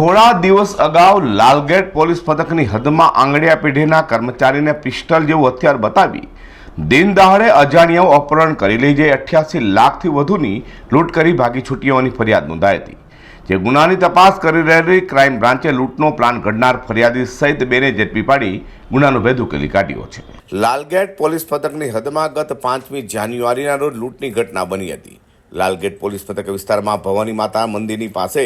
થોડા દિવસ અગાઉ લાલગેટ પોલીસ પથકની હદમાં આંગળીયા પેઢીના કર્મચારીને પિસ્ટલ જેવું હથિયાર બતાવી દિન દહાડે અજાણ્યાઓ અપહરણ કરી લઈ જઈ અઠ્યાસી લાખથી વધુની લૂંટ કરી ભાગી છૂટીઓની ફરિયાદ નોંધાઈ હતી. જે ગુનાની તપાસ કરી રહેલી ક્રાઇમ બ્રાન્ચે લૂંટનો પ્લાન ઘડનાર ફરિયાદી સહિત બેને ઝડપી પાડી ગુનાનો ભેદ ઉકેલી કાઢ્યો છે. લાલગેટ પોલીસ પથકની હદમાં ગત પાંચમી જાન્યુઆરીના રોજ લૂંટની ઘટના બની હતી. લાલગેટ પોલીસ મથક વિસ્તારમાં ભવાની માતા મંદિરની પાસે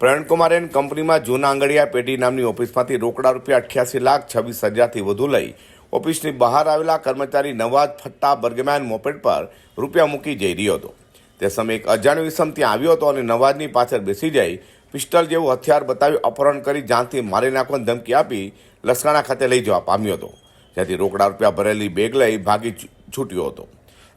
પ્રવીણકુમાર એન્ડ કંપનીમાં જૂના આંગળીયા પેઢી નામની ઓફિસમાંથી રોકડા રૂપિયા અઠ્યાસી લાખ છવ્વીસ હજારથી વધુ લઈ ઓફિસની બહાર આવેલા કર્મચારી નવાજ ફટ્ટા બર્ગમેન મોપેડ પર રૂપિયા મૂકી જઈ રહ્યો હતો. તે સમયે એક અજાણ્યો ઇસમ ત્યાં આવ્યો હતો અને નવાજની પાછળ બેસી જઈ પિસ્ટલ જેવું હથિયાર બતાવી અપહરણ કરી જાનથી મારી નાખવાની ધમકી આપી લસકાણા ખાતે લઈ જવા પામ્યો હતો. જ્યાંથી રોકડા રૂપિયા ભરેલી બેગ લઈ ભાગી છૂટ્યો હતો.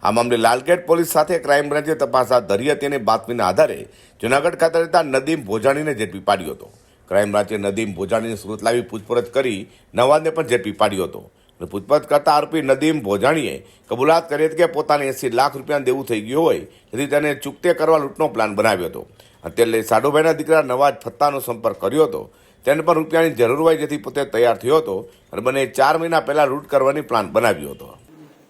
આ મામલે લાલગેટ પોલીસ સાથે ક્રાઇમ બ્રાન્ચે તપાસ હાથ ધરી હતી અને બાતમીના આધારે જુનાગઢ ખાતે રહેતા નદીમ ભોજાણીને ઝડપી પાડ્યો હતો. ક્રાઇમ બ્રાન્ચે નદીમ ભોજાણીને સુરત લાવી પૂછપરછ કરી નવાજને પણ ઝડપી પાડ્યો હતો. અને પૂછપરછ કરતા આરોપી નદીમ ભોજાણીએ કબૂલાત કરી હતી કે પોતાને એસી લાખ રૂપિયા દેવું થઈ ગયું હોય તેથી તેને ચૂકતે કરવા લૂંટનો પ્લાન બનાવ્યો હતો. અત્યારે સાડુભાઈના દીકરા નવાજ ફત્તાનો સંપર્ક કર્યો હતો. તેને પણ રૂપિયાની જરૂર હોય જેથી પોતે તૈયાર થયો હતો અને બંને ચાર મહિના પહેલા લૂંટ કરવાની પ્લાન બનાવ્યો હતો.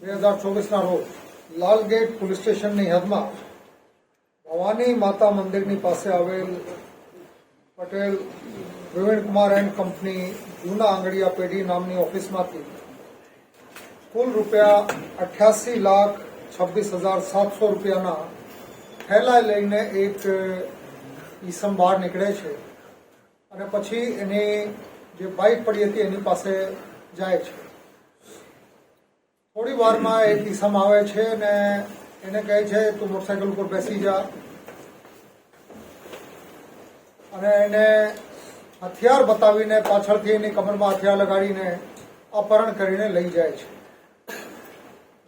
બે હજાર ચોવીસના રોજ લાલગેટ પોલીસ સ્ટેશનની હદમાં ભવાની માતા મંદિરની પાસે આવેલ પટેલ પ્રવીણકુમાર એન્ડ કંપની જૂના આંગળીયા પેઢી નામની ઓફિસમાંથી કુલ રૂપિયા અઠ્યાસી લાખ છવ્વીસ હજાર સાતસો રૂપિયાના થેલા લઈને એક ઈસમ બહાર નીકળે છે અને પછી એની જે બાઇક પડી હતી એની પાસે જાય છે. થોડી વારમાં એ દિશામાં આવે છે ને એને કહે છે, તું મોટરસાયકલ ઉપર બેસી જા. અને એને હથિયાર બતાવીને પાછળથી એની કમરમાં હથિયાર લગાડીને અપહરણ કરીને લઈ જાય છે.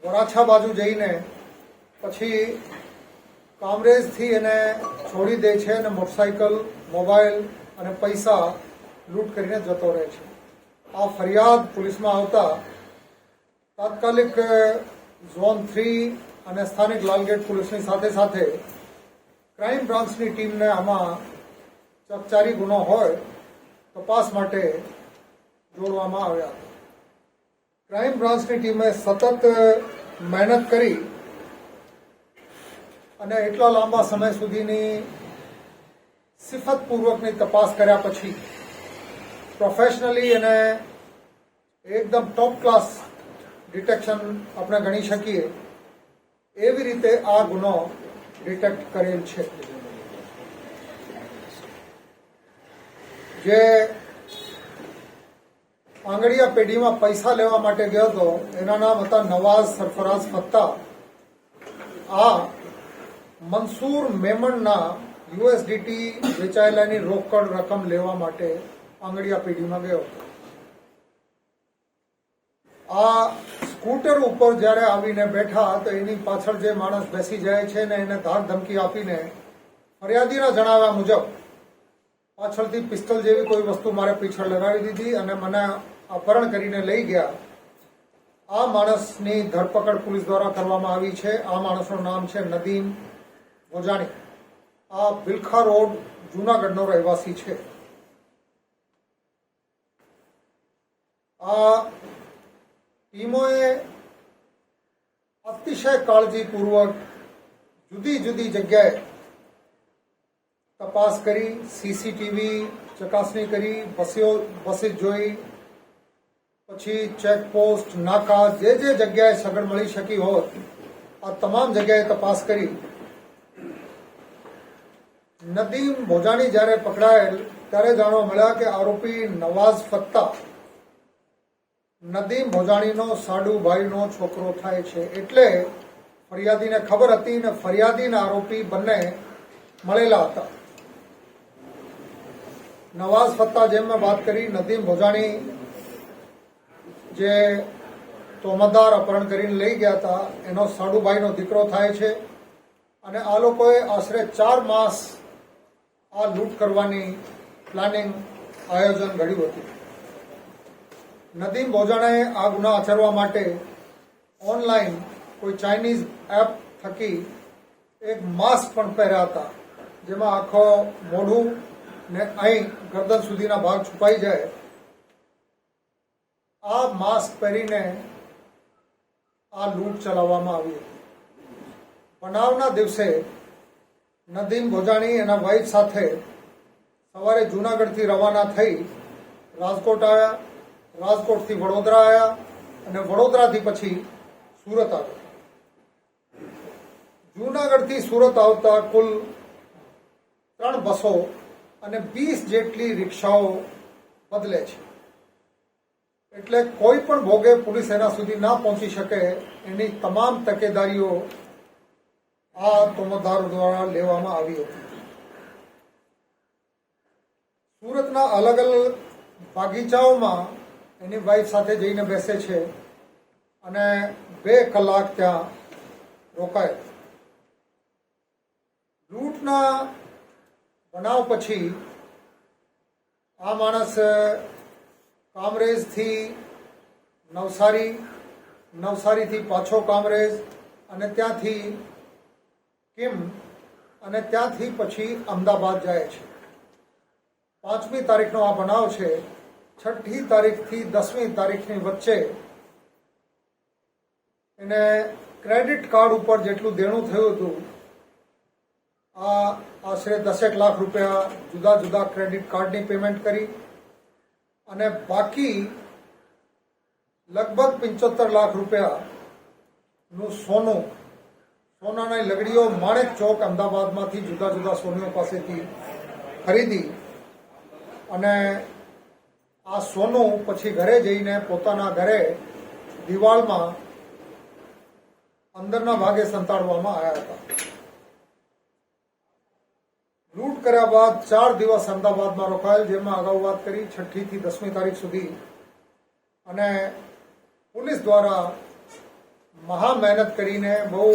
વરાછા બાજુ જઈને પછી કામરેજથી એને છોડી દે છે અને મોટરસાયકલ મોબાઈલ અને પૈસા લૂંટ કરીને જતો રહે છે. આ ફરિયાદ પોલીસમાં આવતા તાત્કાલિક ઝોન થ્રી અને સ્થાનિક લાલગેટ પોલીસની સાથે સાથે ક્રાઇમ બ્રાન્ચની ટીમને આમાં ચકચારી ગુનો હોય, તપાસ માટે જોડવામાં આવ્યા. ક્રાઇમ બ્રાન્ચની ટીમે સતત મહેનત કરી અને એટલા લાંબા સમય સુધીની સિફતપૂર્વકની તપાસ કર્યા પછી પ્રોફેશનલી અને એકદમ ટોપ ક્લાસ ડિટેક્શન આપણે ગણી શકીએ, એવી રીતે આ ગુનો ડિટેક્ટ કરેલ છે. જે આંગળીયા પેઢીમાં પૈસા લેવા માટે ગયો હતો, એના નામ હતા નવાઝ સરફરાઝ ફત્તા. આ મનસૂર મેમણના યુએસડીટી વેચાયેલાની રોકડ રકમ લેવા માટે આંગળીયા પેઢીમાં ગયો હતો. આ સ્કૂટર ઉપર જ્યારે આવીને બેઠા, તો એની પાછળ જે માણસ બેસી જાય છે ને એને ધાર ધમકી આપીને ફરિયાદીના જણાવ્યા મુજબ પાછળથી પિસ્તલ જેવી કોઈ વસ્તુ મારે પીછળ લગાવી દીધી અને મને અપહરણ કરીને લઈ ગયા. આ માણસની ધરપકડ પોલીસ દ્વારા કરવામાં આવી છે. આ માણસનું નામ છે નદીમ ગોજાણી. આ ભિલખા રોડ જુનાગઢનો રહેવાસી છે. આ ટીમોએ અતિશય કાળજીપૂર્વક જુદી જુદી જગ્યાએ તપાસ કરી, સીસીટીવી ચકાસણી કરી બસી જોઈ, પછી ચેકપોસ્ટ નાકા જે જે જગ્યાએ સગડ મળી શકી હોત, આ તમામ જગ્યાએ તપાસ કરી. નદીમ ભોજાણી જ્યારે પકડાયેલ, ત્યારે જાણવા મળ્યા કે આરોપી નવાઝ ફત્તા નદીમ ભોજાણીનો સાડુભાઈનો છોકરો થાય છે એટલે ફરિયાદીને ખબર હતી ને ફરિયાદીના આરોપી બંને મળેલા હતા. નવાઝ ફત્તા જેમ મેં વાત કરી નદીમ ભોજાણી જે તોમદાર અપહરણ કરીને લઈ ગયા હતા, એનો સાડુભાઈનો દીકરો થાય છે અને આ લોકોએ આશરે ચાર માસ આ લૂંટ કરવાની પ્લાનિંગ આયોજન ઘડ્યું હતું. નદીમ ભોજાણાએ આ ગુના આચરવા માટે ઓનલાઈન કોઈ ચાઇનીઝ એપ થકી એક માસ્ક પણ પહેર્યા હતા, જેમાં આખો મોઢું ને અહીં ગરદન સુધીના ભાગ છુપાઈ જાય. આ માસ્ક પહેરીને આ લૂંટ ચલાવવામાં આવી હતી. બનાવના દિવસે નદીમ ભોજાણી એના વાઇફ સાથે સવારે જૂનાગઢથી રવાના થઈ રાજકોટ આવ્યા. રાજકોટથી વડોદરા આવ્યા અને વડોદરાથી પછી સુરત આવ્યા. જૂનાગઢથી સુરત આવતા કુલ ત્રણ બસો અને વીસ જેટલી રિક્ષાઓ બદલે છે. એટલે કોઈ પણ ભોગે પોલીસ એના સુધી ના પહોંચી શકે એની તમામ તકેદારીઓ આ તોમતદારો દ્વારા લેવામાં આવી હતી. સુરતના અલગ અલગ બાગીચાઓમાં એની વાઈફ સાથે જઈને બેસે છે અને બે કલાક ત્યાં રોકાય. લૂંટના બનાવ પછી આ માણસ કામરેજથી નવસારી, નવસારીથી પાછો કામરેજ અને ત્યાંથી કિમ અને ત્યાંથી પછી અમદાવાદ જાય છે. પાંચમી તારીખનો આ બનાવ છે છઠ્ઠી તારીખથી દસમી તારીખની વચ્ચે એને ક્રેડિટ કાર્ડ ઉપર જેટલું દેણું થયું હતું, આ આશરે દસેક લાખ રૂપિયા જુદા જુદા ક્રેડિટ કાર્ડની પેમેન્ટ કરી અને બાકી લગભગ પંચોતેર લાખ રૂપિયાનું સોનું, સોનાની લગડીઓ માણેક ચોક અમદાવાદમાંથી જુદા જુદા સોનીઓ પાસેથી ખરીદી અને આ સોનું પછી ઘરે જઈને પોતાના ઘરે દિવાળમાં અંદરના ભાગે સંતાડવામાં આવ્યા હતા. લૂંટ કર્યા બાદ ચાર દિવસ અમદાવાદમાં રોકાયેલ, જેમાં અગાઉ વાત કરી, છઠ્ઠી થી દસમી તારીખ સુધી. અને પોલીસ દ્વારા મહા મહેનત કરીને બહુ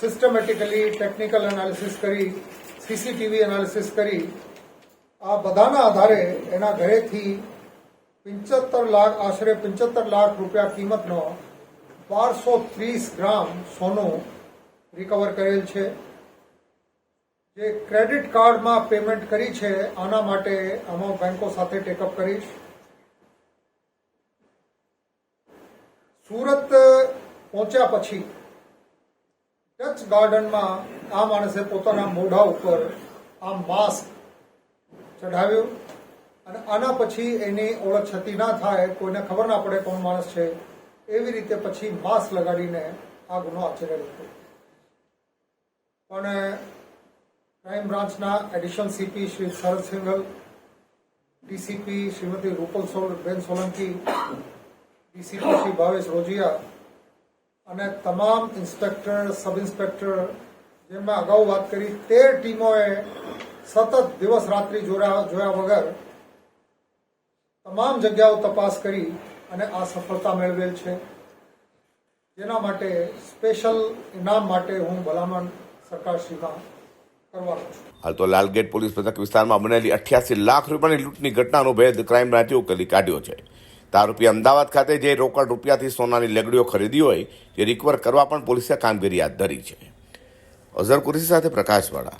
સિસ્ટમેટિકલી ટેકનિકલ એનાલિસિસ કરી સીસીટીવી એનાલિસિસ કરી, આ બધાના આધારે એના ઘરેથી પંચોતેર લાખ, આશરે પંચોતેર લાખ રૂપિયા કિંમતનો બારસો ત્રીસ ગ્રામ સોનું રિકવર કરેલ છે. જે ક્રેડિટ કાર્ડમાં પેમેન્ટ કરી છે, આના માટે આમાં બેંકો સાથે ટેકઅપ કરીશ. સુરત પહોંચ્યા પછી ટચ ગાર્ડનમાં આ માણસે પોતાના મોઢા ઉપર આ માસ્ક ચઢાવ્યું. અને આના પછી એની ઓળખ છતી ના થાય, કોઈને ખબર ના પડે કોણ માણસ છે, એવી રીતે પછી માસ્ક લગાડીને આ ગુનો આચરેલ હતો. પણ ક્રાઇમ બ્રાન્ચના additional CP Shri Sharad Singhal DCP Shrimati Rupal Sol, ben Solanki, DCP Shri Bhavesh Rojiya અને તમામ ઇન્સ્પેક્ટર, સબ ઇન્સ્પેક્ટર જેમ મેં અગાઉ વાત કરી, તેર ટીમોએ સતત દિવસ રાત્રિ જોયા જોયા વગર તમામ જગ્યાઓ તપાસ કરી અને આ સફળતા મેળવેલ છે. જેના માટે સ્પેશિયલ ઇનામ માટે હું ભલામણ સરકારશ્રીમાં હાલ તો લાલગેટ પોલીસ મથક વિસ્તારમાં બનેલી અઠ્યાસી લાખ રૂપિયાની લૂંટની ઘટનાનો ભેદ ક્રાઇમ બ્રાન્ચે ઉકેલી કાઢ્યો છે. તારૂપી અમદાવાદ ખાતે જે રોકડ રૂપિયાથી સોનાની લેગડીઓ ખરીદી હોય તે રિકવર કરવા પણ પોલીસે કામગીરી હાથ ધરી છે. અઝર કુરેશી સાથે પ્રકાશવાળા.